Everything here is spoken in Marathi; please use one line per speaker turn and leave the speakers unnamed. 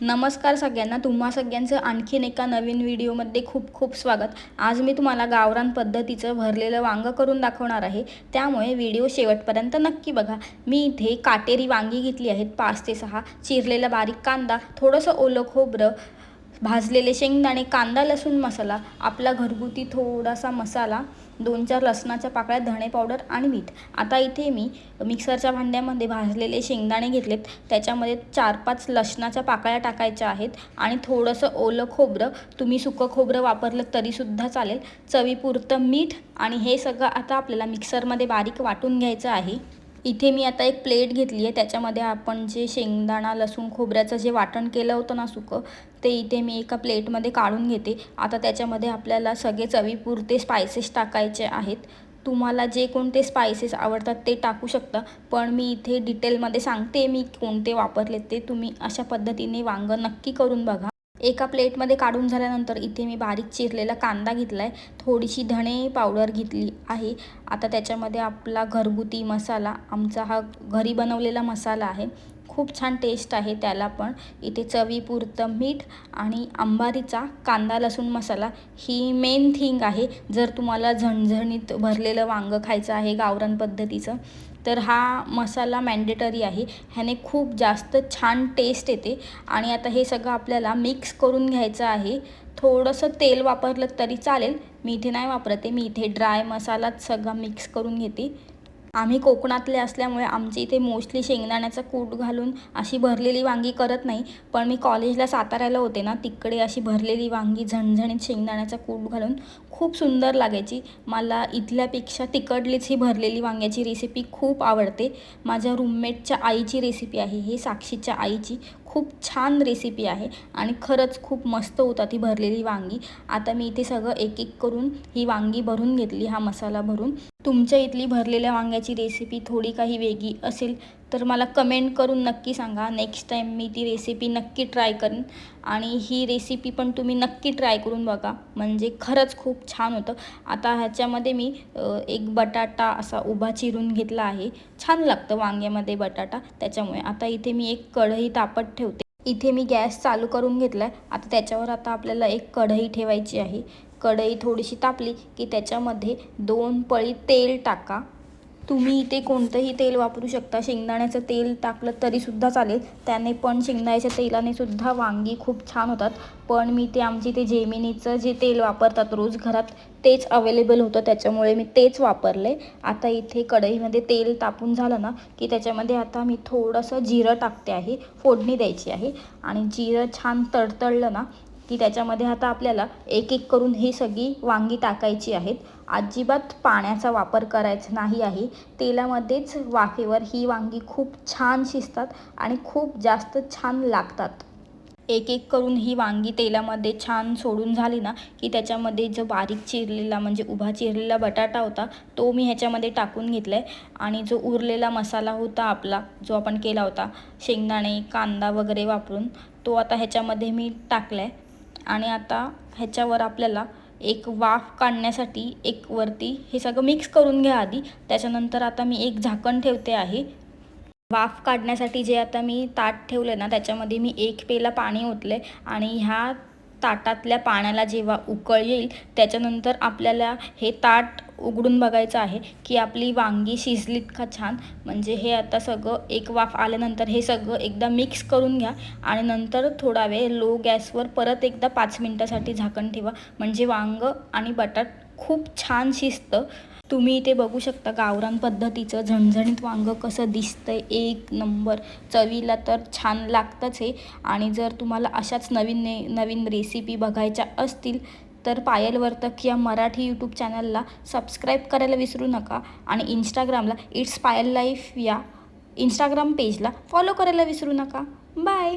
नमस्कार सगळ्यांना तुम्हा सगळ्यांचं आणखीन एका नवीन व्हिडिओमध्ये खूप खूप स्वागत. आज मी तुम्हाला गावरान पद्धतीचं भरलेलं वांगं करून दाखवणार आहे. त्यामुळे व्हिडिओ शेवटपर्यंत नक्की बघा. मी इथे काटेरी वांगी घेतली आहेत पाच ते सहा. चिरलेला बारीक कांदा थोडंसं ओलं खोबरं भाजलेले शेंगदाणे कांदा लसूण मसाला आपला घरगुती थोडासा मसाला दोन चार लसणाच्या पाकळ्या धणे पावडर आणि मीठ. आता इथे मी मिक्सरच्या भांड्यामध्ये भाजलेले शेंगदाणे घेतलेत. त्याच्यामध्ये चार पाच लसणाच्या पाकळ्या टाकायच्या आहेत आणि थोडंसं ओलं खोबरं. तुम्ही सुकं खोबरं वापरलं तरीसुद्धा चालेल. चवीपुरतं मीठ आणि हे सगळं आता आपल्याला मिक्सरमध्ये बारीक वाटून घ्यायचं आहे. इथे मी आता एक प्लेट घेतली आहे. त्याच्यामध्ये आपण जे शेंगदाणा लसूण खोबऱ्याचं जे वाटण केलं होतं ना सुकं ते इथे मी एका प्लेटमध्ये काढून घेते. आता त्याच्यामध्ये आपल्याला सगळे चवीपुरते स्पायसेस टाकायचे आहेत. तुम्हाला जे कोणते स्पायसेस आवडतात ते टाकू शकता. पण मी इथे डिटेलमध्ये सांगते मी कोणते वापरले ते तुम्ही अशा पद्धतीने वांगं नक्की करून बघा. एका प्लेटमध्ये काढून झाल्यानंतर इथे मी बारीक चिरलेला कांदा घेतला आहे थोडीशी धणे पावडर घेतली आहे. आता त्याच्यामध्ये आपला घरगुती मसाला आमचा हा घरी बनवलेला मसाला आहे. खूप छान टेस्ट आहे त्याला पण. इथे चवीपुरतं मीठ आणि अंबारीचा कांदा लसूण मसाला ही मेन थिंग आहे. जर तुम्हाला झणझणीत भरलेलं वांगं खायचं आहे गावरान पद्धतीचं तर हा मसाला मॅन्डेटरी आहे. ह्याने खूप जास्त छान टेस्ट येते. आणि आता हे सगळं आपल्याला मिक्स करून घ्यायचं आहे. थोडंसं तेल वापरलं तरी चालेल. मी इथे नाही वापरते मी इथे ड्राय मसालाच सगळा मिक्स करून घेते. आम्ही कोकणातले असल्यामुळे आमच्या इथे मोस्टली शेंगदाण्याचा कूट घालून अशी भरलेली वांगी करत नाही. पण मी कॉलेजला साताऱ्याला होते ना तिकडे अशी भरलेली वांगी झणझणीत शेंगदाण्याचा कूट घालून खूप सुंदर लागायची. मला इथल्यापेक्षा तिकडलीच ही भरलेली वांग्याची रेसिपी खूप आवडते. माझ्या रूममेटच्या आईची रेसिपी आहे ही साक्षीच्या आईची खूप छान रेसिपी आहे आणि खरंच खूप मस्त होता ती भरलेली वांगी. आता मी इथे सगळं एक एक करून ही वांगी भरून घेतली हा मसाला भरून. तुमच्या इथली भरलेल्या वांग्याची रेसिपी थोडी काही वेगळी असेल तर मला कमेंट करून नक्की सांगा. नेक्स्ट टाईम मी ती रेसिपी नक्की ट्राय करेन. आणि ही रेसिपी पण तुम्ही नक्की ट्राय करून बघा. म्हणजे खरंच खूप छान होतं. आता ह्याच्यामध्ये मी एक बटाटा असा उभा चिरून घेतला आहे. छान लागतं वांग्यामध्ये बटाटा. त्याच्यामुळे आता इथे मी एक कढई तापत ठेवते. इथे मी गॅस चालू करून घेतला आहे आता त्याच्यावर आता आपल्याला एक कढई ठेवायची आहे. कढई थोडीशी तापली की त्याच्यामध्ये दोन पळी तेल टाका. तुम्ही इथे कोणतंही तेल वापरू शकता. शेंगदाण्याचं तेल टाकलं तरीसुद्धा चालेल. त्याने पण शेंगदाण्याच्या तेलाने सुद्धा वांगी खूप छान होतात. पण मी ते आमची ते जेमिनीचं जे तेल वापरतात रोज घरात तेच अवेलेबल होतं. त्याच्यामुळे मी तेच वापरले. आता इथे कढईमध्ये तेल तापून झालं ना की त्याच्यामध्ये आता मी थोडंसं जिरं टाकते आहे. फोडणी द्यायची आहे. आणि जिरं छान तडतडलं ना की त्याच्यामध्ये आता आपल्याला एक एक करून ही सगळी वांगी टाकायची आहेत. अजिबात पाण्याचा वापर करायचा नाही आहे. तेलामध्येच वाफेवर ही वांगी खूप छान शिजतात आणि खूप जास्त छान लागतात. एक एक करून ही वांगी तेलामध्ये छान सोडून झाली ना की त्याच्यामध्ये जो बारीक चिरलेला म्हणजे उभा चिरलेला बटाटा होता तो मी ह्याच्यामध्ये टाकून घेतला आहे आणि जो उरलेला मसाला होता आपला जो आपण केला होता शेंगदाणे कांदा वगैरे वापरून तो आता ह्याच्यामध्ये मी टाकला आहे आणि आता ह्याच्यावर आपल्याला एक वाफ काढण्यासाठी एक वरती हे सगळं मिक्स करून घ्या आधी. त्याच्यानंतर आता मी एक झाकण ठेवते आहे. वाफ काढण्यासाठी जे आता मी ताट ठेवलं ना त्याच्यामध्ये मी एक पेला पाणी ओतले आणि ह्या ताटातल्या पाण्याला जेव्हा उकळ येईल त्याच्यानंतर आपल्याला हे ताट उघडून बघायचं आहे की आपली वांगी शिजलीत का छान. म्हणजे हे आता सगळं एक वाफ आल्यानंतर हे सगळं एकदा मिक्स करून घ्या आणि नंतर थोडा वेळ लो गॅसवर परत एकदा पाच मिनटासाठी झाकण ठेवा. म्हणजे वांग आणि बटाट खूप छान शिजतं. तुम्ही इथे बघू शकता गावरान पद्धतीचं झणझणीत वांगं कसं दिसतंय. एक नंबर. चवीला तर छान लागतंच आहे आणि जर तुम्हाला अशाच नवीन ने नवीन रेसिपी बघायच्या असतील तर पायल वर्तक या मराठी यूट्यूब चॅनलला सबस्क्राईब करायला विसरू नका. आणि इंस्टाग्रामला इट्स पायल लाईफ या इंस्टाग्राम पेजला फॉलो करायला विसरू नका. बाय